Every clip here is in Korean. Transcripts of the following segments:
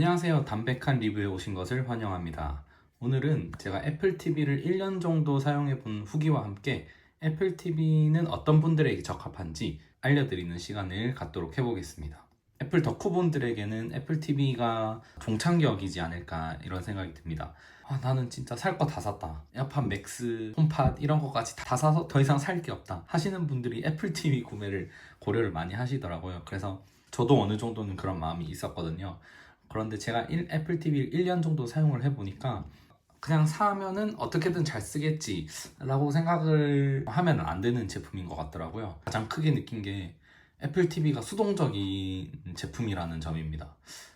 안녕하세요. 담백한 리뷰에 오신 것을 환영합니다. 오늘은 제가 애플 TV를 1년 정도 사용해 본 후기와 함께 애플 TV는 어떤 분들에게 적합한지 알려드리는 시간을 갖도록 해보겠습니다. 애플 덕후분들에게는 애플 TV가 종착역이지 않을까 이런 생각이 듭니다. 아, 나는 진짜 살 거 다 샀다. 에어팟 맥스, 홈팟 이런 것까지 다 사서 더 이상 살 게 없다. 하시는 분들이 애플 TV 구매를 고려를 많이 하시더라고요. 그래서 저도 어느 정도는 그런 마음이 있었거든요. 그런데 제가 일- 애플 TV를 1년 정도 사용을 해보니까 그냥 사면은 어떻게든 잘 쓰겠지라고 생각을 하면 안 되는 제품인 것 같더라고요. 가장 크게 느낀 게 애플 TV가 수동적인 제품이라는 점입니다.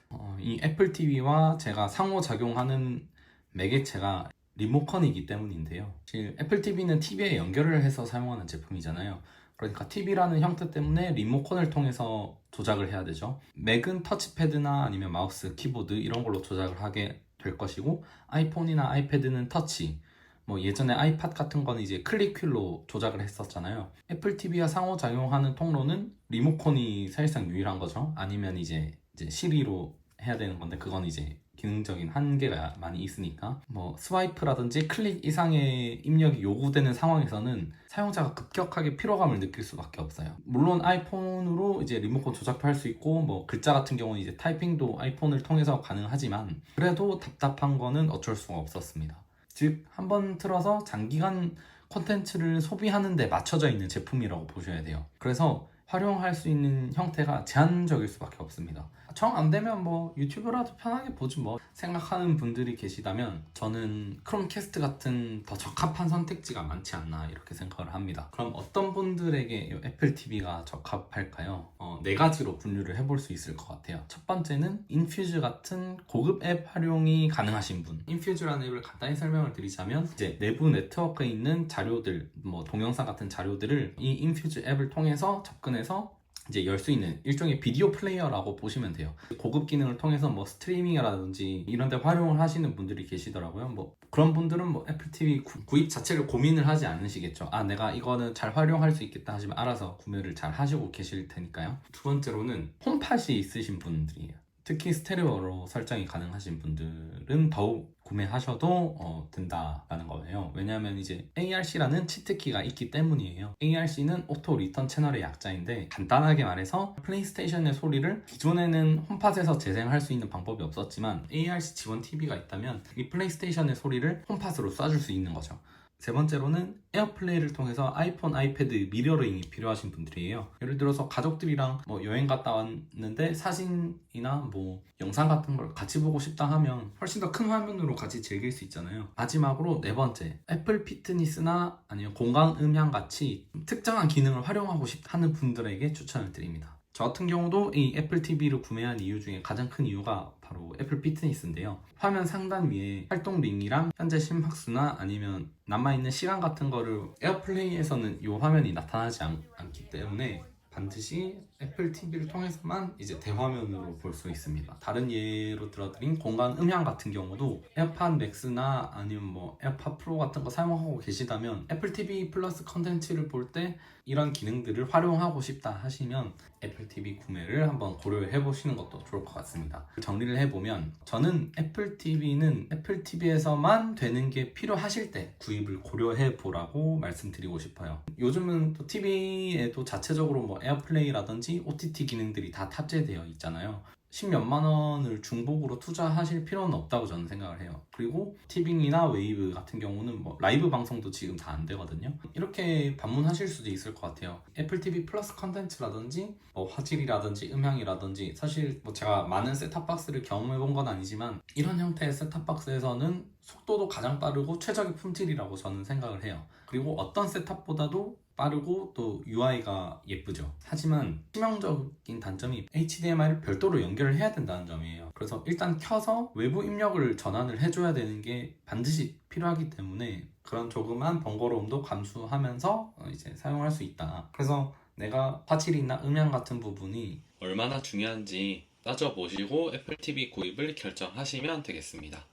어, 이 애플 TV와 제가 상호작용하는 매개체가 리모컨이기 때문인데요. 사실 애플 TV는 TV에 연결을 해서 사용하는 제품이잖아요. 그러니까 TV라는 형태 때문에 리모컨을 통해서 조작을 해야 되죠. 맥은 터치패드나 아니면 마우스, 키보드 이런 걸로 조작을 하게 될 것이고 아이폰이나 아이패드는 터치, 뭐 예전에 아이팟 같은 거는 이제 클릭휠로 조작을 했었잖아요. 애플 TV와 상호작용하는 통로는 리모컨이 사실상 유일한 거죠. 아니면 이제 이제 시리로 해야 되는 건데 그건 이제 기능적인 한계가 많이 있으니까 뭐 스와이프라든지 클릭 이상의 입력이 요구되는 상황에서는 사용자가 급격하게 피로감을 느낄 수밖에 없어요. 물론 아이폰으로 이제 리모컨 조작도 할 수 있고 뭐 글자 같은 경우는 이제 타이핑도 아이폰을 통해서 가능하지만 그래도 답답한 거는 어쩔 수가 없었습니다. 즉 한 번 틀어서 장기간 콘텐츠를 소비하는 데 맞춰져 있는 제품이라고 보셔야 돼요. 그래서 활용할 수 있는 형태가 제한적일 수밖에 없습니다. 정 안 되면 뭐 유튜브라도 편하게 보지 뭐 생각하는 분들이 계시다면 저는 크롬캐스트 같은 더 적합한 선택지가 많지 않나 이렇게 생각을 합니다. 그럼 어떤 분들에게 이 애플 TV가 적합할까요? 어, 네 가지로 분류를 해볼 수 있을 것 같아요. 첫 번째는 인퓨즈 같은 고급 앱 활용이 가능하신 분. 인퓨즈라는 앱을 간단히 설명을 드리자면 이제 내부 네트워크에 있는 자료들, 뭐 동영상 같은 자료들을 이 인퓨즈 앱을 통해서 접근해서 이제 열 수 있는 일종의 비디오 플레이어라고 보시면 돼요. 고급 기능을 통해서 뭐 스트리밍이라든지 이런 데 활용을 하시는 분들이 계시더라고요. 뭐 그런 분들은 뭐 애플 TV 구, 구입 자체를 고민을 하지 않으시겠죠. 아, 내가 이거는 잘 활용할 수 있겠다 하시면 알아서 구매를 잘 하시고 계실 테니까요. 두 번째로는 홈팟이 있으신 분들이에요. 특히 스테레오로 설정이 가능하신 분들은 더욱 구매하셔도 어, 된다라는 거예요. 왜냐하면 이제 ARC라는 치트키가 있기 때문이에요. ARC는 오토 리턴 채널의 약자인데 간단하게 말해서 플레이스테이션의 소리를 기존에는 홈팟에서 재생할 수 있는 방법이 없었지만 ARC 지원 TV가 있다면 이 플레이스테이션의 소리를 홈팟으로 쏴줄 수 있는 거죠. 세 번째로는 에어플레이를 통해서 아이폰, 아이패드 미러링이 필요하신 분들이에요. 예를 들어서 가족들이랑 뭐 여행 갔다 왔는데 사진이나 뭐 영상 같은 걸 같이 보고 싶다 하면 훨씬 더 큰 화면으로 같이 즐길 수 있잖아요. 마지막으로 네 번째, 애플 피트니스나 아니면 공간 음향 같이 특정한 기능을 활용하고 싶다 하는 분들에게 추천을 드립니다. 저 같은 경우도 이 애플 TV를 구매한 이유 중에 가장 큰 이유가 바로 애플 피트니스인데요. 화면 상단 위에 활동 링이랑 현재 심박수나 아니면 남아있는 시간 같은 거를 에어플레이에서는 이 화면이 나타나지 않, 않기 때문에 반드시 애플 TV를 통해서만 이제 대화면으로 볼 수 있습니다. 다른 예로 들어드린 공간 음향 같은 경우도 에어팟 맥스나 아니면 뭐 에어팟 프로 같은 거 사용하고 계시다면 애플 TV 플러스 컨텐츠를 볼 때 이런 기능들을 활용하고 싶다 하시면 애플 TV 구매를 한번 고려해 보시는 것도 좋을 것 같습니다. 정리를 해보면 저는 애플 TV는 애플 TV에서만 되는 게 필요하실 때 구입을 고려해 보라고 말씀드리고 싶어요. 요즘은 또 TV에도 자체적으로 뭐 에어플레이라든지 OTT 기능들이 다 탑재되어 있잖아요. 십몇만 원을 중복으로 투자하실 필요는 없다고 저는 생각을 해요. 그리고 티빙이나 웨이브 같은 경우는 뭐 라이브 방송도 지금 다 안 되거든요. 이렇게 방문하실 수도 있을 것 같아요. 애플 TV 플러스 컨텐츠라든지 뭐 화질이라든지 음향이라든지 사실 뭐 제가 많은 셋탑박스를 경험해 본 건 아니지만 이런 형태의 셋탑박스에서는 속도도 가장 빠르고 최적의 품질이라고 저는 생각을 해요. 그리고 어떤 셋탑보다도 빠르고 또 UI가 예쁘죠. 하지만 치명적인 단점이 HDMI를 별도로 연결을 해야 된다는 점이에요. 그래서 일단 켜서 외부 입력을 전환을 해줘야 되는 게 반드시 필요하기 때문에 그런 조그만 번거로움도 감수하면서 어, 이제 사용할 수 있다. 그래서 내가 화질이나 음향 같은 부분이 얼마나 중요한지 따져보시고 애플 TV 구입을 결정하시면 되겠습니다.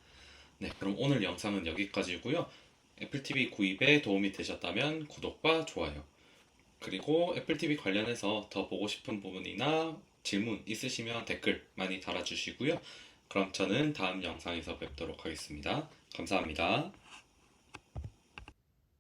네, 그럼 오늘 영상은 여기까지고요. 애플 TV 구입에 도움이 되셨다면 구독과 좋아요. 그리고 애플 TV 관련해서 더 보고 싶은 부분이나 질문 있으시면 댓글 많이 달아주시고요. 그럼 저는 다음 영상에서 뵙도록 하겠습니다. 감사합니다.